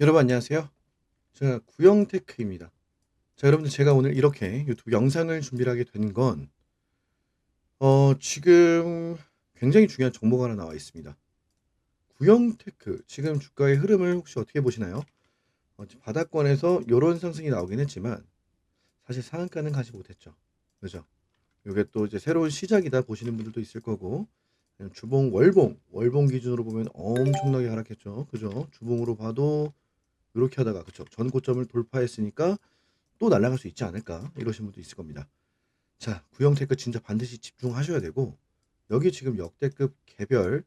여러분 안녕하세요. 제가 구형테크입니다. 자, 여러분들 제가 오늘 이렇게 유튜브 영상을 준비를 하게 된 건, 어, 지금 굉장히 중요한 정보가 하나 나와 있습니다. 구형테크, 지금 주가의 흐름을 혹시 어떻게 보시나요? 어, 바닥권에서 이런 상승이 나오긴 했지만, 사실 상한가는 가지 못했죠. 그죠? 이게 또 이제 새로운 시작이다 보시는 분들도 있을 거고, 주봉, 월봉, 월봉 기준으로 보면 엄청나게 하락했죠. 그죠? 주봉으로 봐도 이렇게 하다가 그쵸 전 고점을 돌파했으니까 또 날아갈 수 있지 않을까 이러신 분도 있을 겁니다. 자 구형 테크 진짜 반드시 집중하셔야 되고 여기 지금 역대급 개별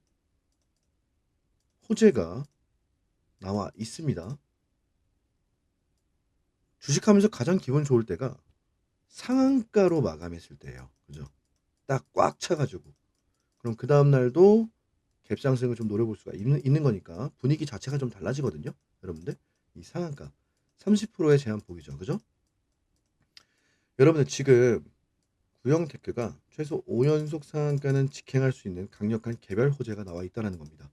호재가 나와 있습니다. 주식하면서 가장 기분 좋을 때가 상한가로 마감했을 때예요. 그죠? 딱 꽉 차가지고 그럼 그 다음 날도 갭상승을 좀 노려볼 수가 있는, 있는 거니까 분위기 자체가 좀 달라지거든요. 여러분들 이 상한가 30%의 제한폭이죠. 그죠? 여러분들 지금 구형 테크가 최소 5연속 상한가는 직행할 수 있는 강력한 개별 호재가 나와 있다는 겁니다.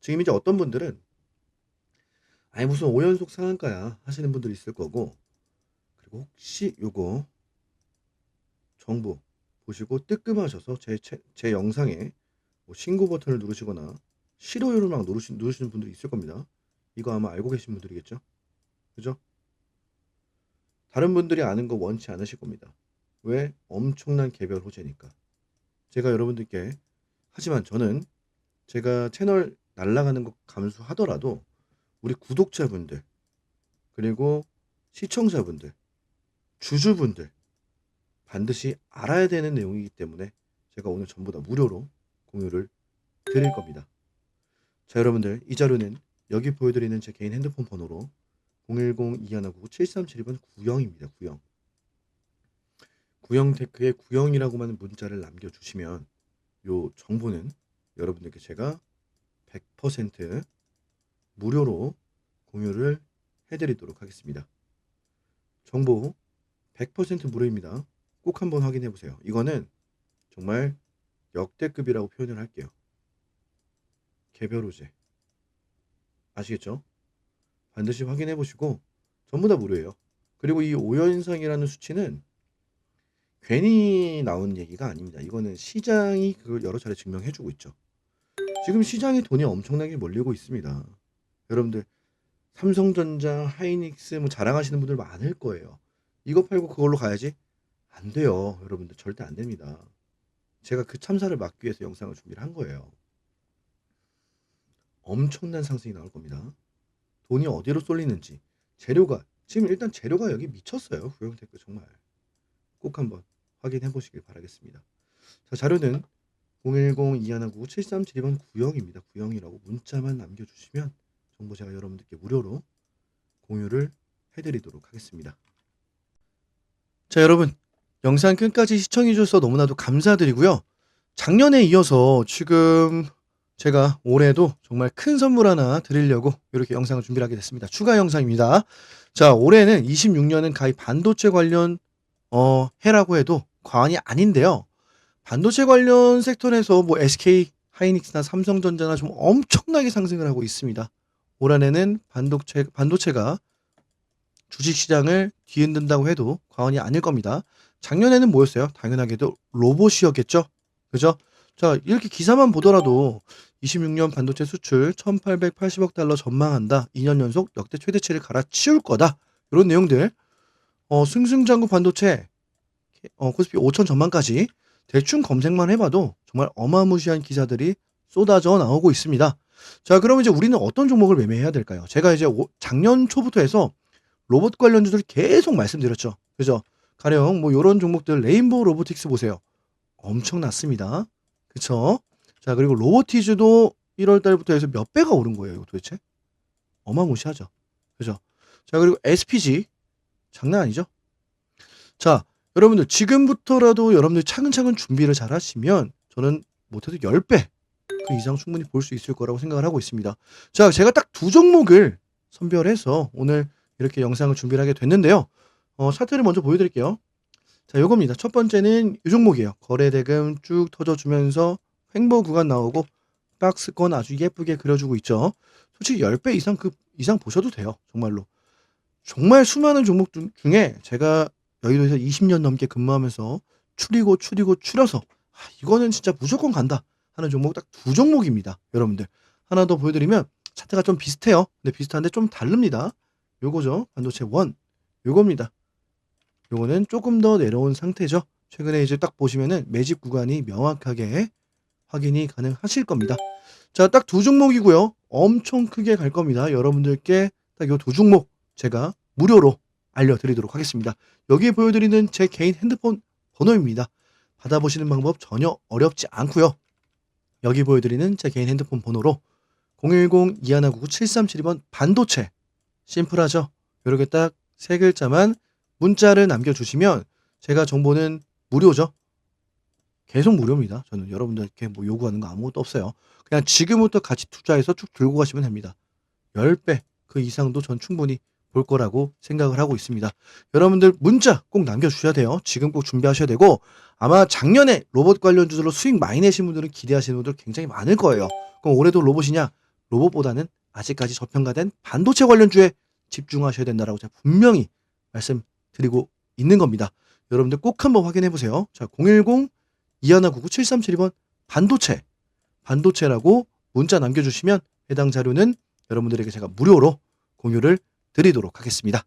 지금 이제 어떤 분들은 아니 무슨 5연속 상한가야 하시는 분들이 있을 거고 그리고 혹시 요거 정보 보시고 뜨끔하셔서 제, 제, 제 영상에 뭐 신고 버튼을 누르시거나 싫어요를 막 누르시, 누르시 는 분들이 있을 겁니다. 이거 아마 알고 계신 분들이겠죠? 그죠? 다른 분들이 아는 거 원치 않으실 겁니다. 왜? 엄청난 개별 호재니까. 제가 여러분들께 하지만 저는 제가 채널 날라가는 거 감수하더라도 우리 구독자분들 그리고 시청자분들 주주분들 반드시 알아야 되는 내용이기 때문에 제가 오늘 전부 다 무료로 공유를 드릴 겁니다. 자, 여러분들 이 자료는 여기 보여드리는 제 개인 핸드폰 번호로 010-2199-7372번 구형입니다. 구형. 구형 테크에 구형이라고만 문자를 남겨주시면 요 정보는 여러분들께 제가 100% 무료로 공유를 해드리도록 하겠습니다. 정보 100% 무료입니다. 꼭 한번 확인해 보세요. 이거는 정말 역대급이라고 표현을 할게요. 개별 호재. 아시겠죠? 반드시 확인해 보시고 전부 다 무료예요. 그리고 이 오연상이라는 수치는 괜히 나온 얘기가 아닙니다. 이거는 시장이 그걸 여러 차례 증명해 주고 있죠. 지금 시장에 돈이 엄청나게 몰리고 있습니다. 여러분들 삼성전자, 하이닉스 뭐 자랑하시는 분들 많을 거예요. 이거 팔고 그걸로 가야지? 안 돼요. 여러분들 절대 안 됩니다. 제가 그 참사를 막기 위해서 영상을 준비를 한 거예요. 엄청난 상승이 나올 겁니다. 돈이 어디로 쏠리는지 재료가 지금 일단 재료가 여기 미쳤어요. 구형테크 정말 꼭 한번 확인해 보시길 바라겠습니다. 자 자료는 010-2199-7372번 구형입니다. 구형이라고 문자만 남겨주시면 정보 제가 여러분들께 무료로 공유를 해드리도록 하겠습니다. 자 여러분 영상 끝까지 시청해 주셔서 너무나도 감사드리고요. 작년에 이어서 지금 제가 올해도 정말 큰 선물 하나 드리려고 이렇게 영상을 준비를 하게 됐습니다. 추가 영상입니다. 자, 올해는 26년은 가히 반도체 관련 어, 해라고 해도 과언이 아닌데요. 반도체 관련 섹터에서 뭐 SK 하이닉스나 삼성전자나 좀 엄청나게 상승을 하고 있습니다. 올 한해는 반도체 반도체가 주식 시장을 뒤흔든다고 해도 과언이 아닐 겁니다. 작년에는 뭐였어요? 당연하게도 로봇이었겠죠. 그죠? 자, 이렇게 기사만 보더라도 26년 반도체 수출 1880억 달러 전망한다. 2년 연속 역대 최대치를 갈아치울 거다. 이런 내용들. 어, 승승장구 반도체 어, 코스피 5천 전망까지 대충 검색만 해봐도 정말 어마무시한 기사들이 쏟아져 나오고 있습니다. 자, 그럼 이제 우리는 어떤 종목을 매매해야 될까요? 제가 이제 오, 작년 초부터 해서 로봇 관련주들 계속 말씀드렸죠. 그죠? 가령 뭐 이런 종목들 레인보우 로보틱스 보세요. 엄청났습니다. 그쵸? 자, 그리고 로보티즈도 1월 달부터 해서 몇 배가 오른 거예요, 도대체? 어마무시하죠. 그죠? 자, 그리고 SPG. 장난 아니죠? 자, 여러분들 지금부터라도 여러분들 차근차근 준비를 잘 하시면 저는 못해도 10배 그 이상 충분히 볼 수 있을 거라고 생각을 하고 있습니다. 자, 제가 딱 두 종목을 선별해서 오늘 이렇게 영상을 준비를 하게 됐는데요. 어, 차트를 먼저 보여드릴게요. 자, 요겁니다. 첫 번째는 이 종목이에요. 거래대금 쭉 터져주면서 횡보 구간 나오고 박스권 아주 예쁘게 그려주고 있죠. 솔직히 10배 이상 그 이상 보셔도 돼요. 정말로. 정말 수많은 종목 중- 중에 제가 여의도에서 20년 넘게 근무하면서 추리고 추리고 추려서 아, 이거는 진짜 무조건 간다 하는 종목 딱 두 종목입니다. 여러분들. 하나 더 보여드리면 차트가 좀 비슷해요. 근데 비슷한데 좀 다릅니다. 요거죠. 반도체 원. 요겁니다. 요거는 조금 더 내려온 상태죠. 최근에 이제 딱 보시면은 매집 구간이 명확하게 확인이 가능하실 겁니다. 자, 딱 두 종목이고요. 엄청 크게 갈 겁니다. 여러분들께 딱 요 두 종목 제가 무료로 알려드리도록 하겠습니다. 여기에 보여드리는 제 개인 핸드폰 번호입니다. 받아보시는 방법 전혀 어렵지 않고요. 여기 보여드리는 제 개인 핸드폰 번호로 010-2199-7372번 반도체 심플하죠? 이렇게 딱 세 글자만 문자를 남겨주시면 제가 정보는 무료죠. 계속 무료입니다. 저는 여러분들께 뭐 요구하는 거 아무것도 없어요. 그냥 지금부터 같이 투자해서 쭉 들고 가시면 됩니다. 10배 그 이상도 전 충분히 볼 거라고 생각을 하고 있습니다. 여러분들 문자 꼭 남겨주셔야 돼요. 지금 꼭 준비하셔야 되고 아마 작년에 로봇 관련 주제로 수익 많이 내신 분들은 기대하시는 분들 굉장히 많을 거예요. 그럼 올해도 로봇이냐? 로봇보다는 아직까지 저평가된 반도체 관련 주에 집중하셔야 된다라고 제가 분명히 말씀 드리고 있는 겁니다. 여러분들 꼭 한번 확인해 보세요. 자, 010 2199 7372번 반도체 반도체라고 문자 남겨주시면 해당 자료는 여러분들에게 제가 무료로 공유를 드리도록 하겠습니다.